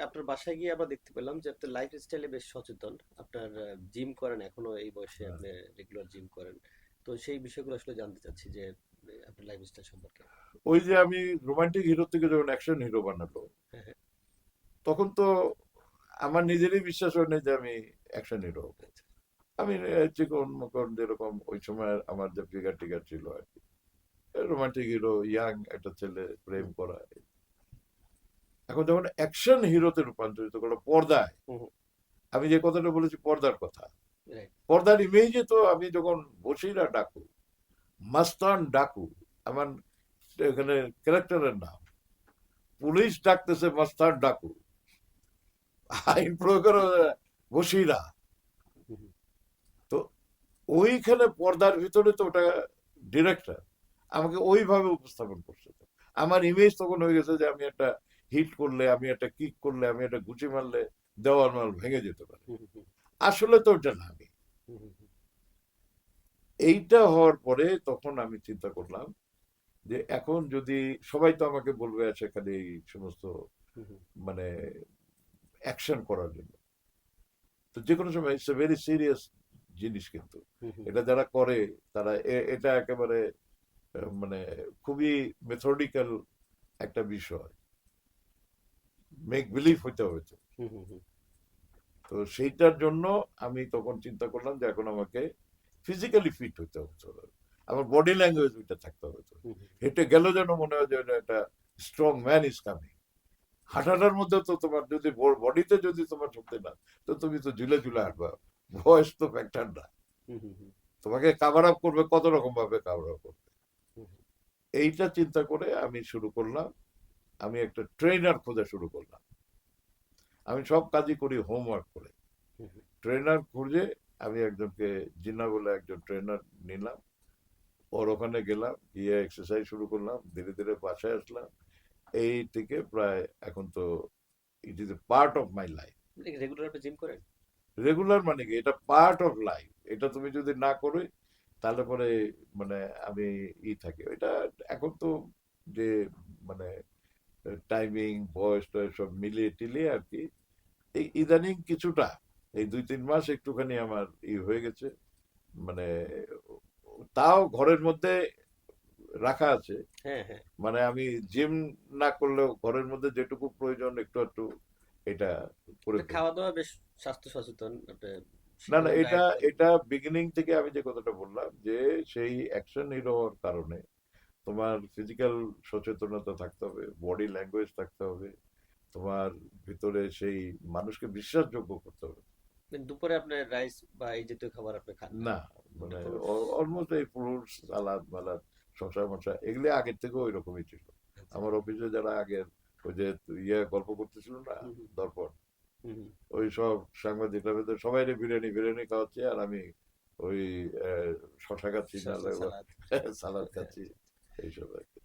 আপনার বাসায় গিয়ে আবার দেখতে পেলাম যে আপনার লাইফ স্টাইলে বেশ সচেতন। আপনার জিম করেন এখনও এই বয়সে হ্যাঁ। আপনি রেগুলার জিম করেন। তো সেই বিষয়গুলো আসলে জানতে চাচ্ছি যে আপনার লাইফ স্টাইল সম্পর্কে। ওই যে আমি রোমান্টিক হিরো থেকে যখন অ্যাকশন হিরো বানালো হ্যাঁ, হ্যাঁ। তখন তো আমার নিজেরই বিশ্বাস হয় না যে আমি অ্যাকশন হিরো হব। আমি চিকন মকন যেরকম ওই সময় আমার যে ফিগার টিগার ছিল আর কি। রোমান্টিক হিরো ইয়াং একটা ছেলে প্রেম করা এখন যখন অ্যাকশন হিরোতে রূপান্তরিত করল পর্দায়। আমি যে কথাটা বলেছি পর্দার কথা পর্দার ইমেজে তো আমি যখন বসিরা ডাকু মাস্তান ডাকু আমার এখানে ক্যারেক্টারের নাম পুলিশ ডাকতেছে মাস্তান ডাকু আইন প্রয়োগ বসিরা। তো ওইখানে পর্দার ভিতরে তো ওটা ডিরেক্টর আমাকে ওইভাবে উপস্থাপন করছে আমার ইমেজ তখন হয়ে গেছে যে আমি একটা হিট করলে আমি একটা কিক করলে আমি একটা গুচি মারলে দেওয়াল মাল ভেঙে যেতে পারে আসলে তো ওটা না আমি। এইটা হওয়ার পরে তখন আমি চিন্তা করলাম যে এখন যদি সবাই তো আমাকে বলবে সেখানে এই সমস্ত হুম হুম। মানে অ্যাকশন করার জন্য তো যে কোনো সময় ইটস এ ভেরি সিরিয়াস জিনিস কিন্তু। এটা যারা করে তারা এটা একেবারে মানে খুবই মেথডিক্যাল একটা বিষয় মেক বিলিভ হইতে হবে তো। সেইটার জন্য আমি তখন চিন্তা করলাম যে এখন আমাকে ফিজিক্যালি ফিট হইতে হবে আমার বডি ল্যাঙ্গুয়েজ ওইটা থাকতে হবে। হেঁটে গেলে যেন মনে হয় যে একটা স্ট্রং ম্যান ইজ কামিং হাঁটাটার মধ্যে তো তোমার যদি বডিতে যদি তোমার শক্তি না তো তুমি তো ঝুলে ঝুলে হাঁটবা। বয়স তো ফ্যাক্টর না। তোমাকে কাভার আপ করবে কত রকম ভাবে কাভার আপ করবে এইটা চিন্তা করে আমি শুরু করলাম। আমি একটা ট্রেনার খোঁজা শুরু করলাম। আমি সব কাজই করি হোমওয়ার্ক করে। ট্রেনার খুঁজে আমি একজনকে জিনা বলে একজন ট্রেনার নিলাম। ওর ওখানে গেলাম গিয়ে এক্সারসাইজ শুরু করলাম ধীরে ধীরে বাসায় আসলাম। এই থেকে প্রায় এখন তো it is a part of my life regular আপনি জিম করেন? রেগুলার মানে কি? এটা পার্ট অফ লাইফ এটা তুমি যদি না করো তাহলে পরে মানে আমি ই থাকি। এটা এখন তো যে মানে টাইমিং বয়স টয়স সব মিলিয়ে টিলিয়ে আর কি। এই ইদানিং কিছুটা এই দুই তিন মাস একটুখানি আমার ই হয়ে গেছে। মানে তাও ঘরের মধ্যে রাখা আছে। হ্যাঁ হ্যাঁ। মানে আমি জিম না করলেও ঘরের মধ্যে যেটুকু প্রয়োজন একটু একটু এটা করে খাওয়া দাওয়া বেশ স্বাস্থ্য সচেতন না না এটা এটা বিগিনিং থেকে আমি যে কথাটা বললাম যে সেই অ্যাকশন হিরো হওয়ার কারণে তোমার ফিজিক্যাল সচেতনতা থাকতে হবে বডি ল্যাঙ্গুয়েজ থাকতে হবে তোমার ভিতরে সেই মানুষকে বিশ্বাসযোগ্য করতে হবে দুপুরে আপনি রাইস বা এই জাতীয় খাবার আপনি খান না মানে অলমোস্ট এই ফ্রুটস সালাদ মালাদ মশা এগুলি আগের থেকেও ওই রকমই ছিল আমার অফিসে যারা আগের ওই যে ইয়ে গল্প করতেছিল না। দর্পণ। ওই সব সাংবাদিকরা ভেতর সবাই বিরিয়ানি বিরিয়ানি খাওয়াচ্ছে আর আমি ওই শশা খাচ্ছি সালাদ। সালাদ খাচ্ছি এইসব আর কি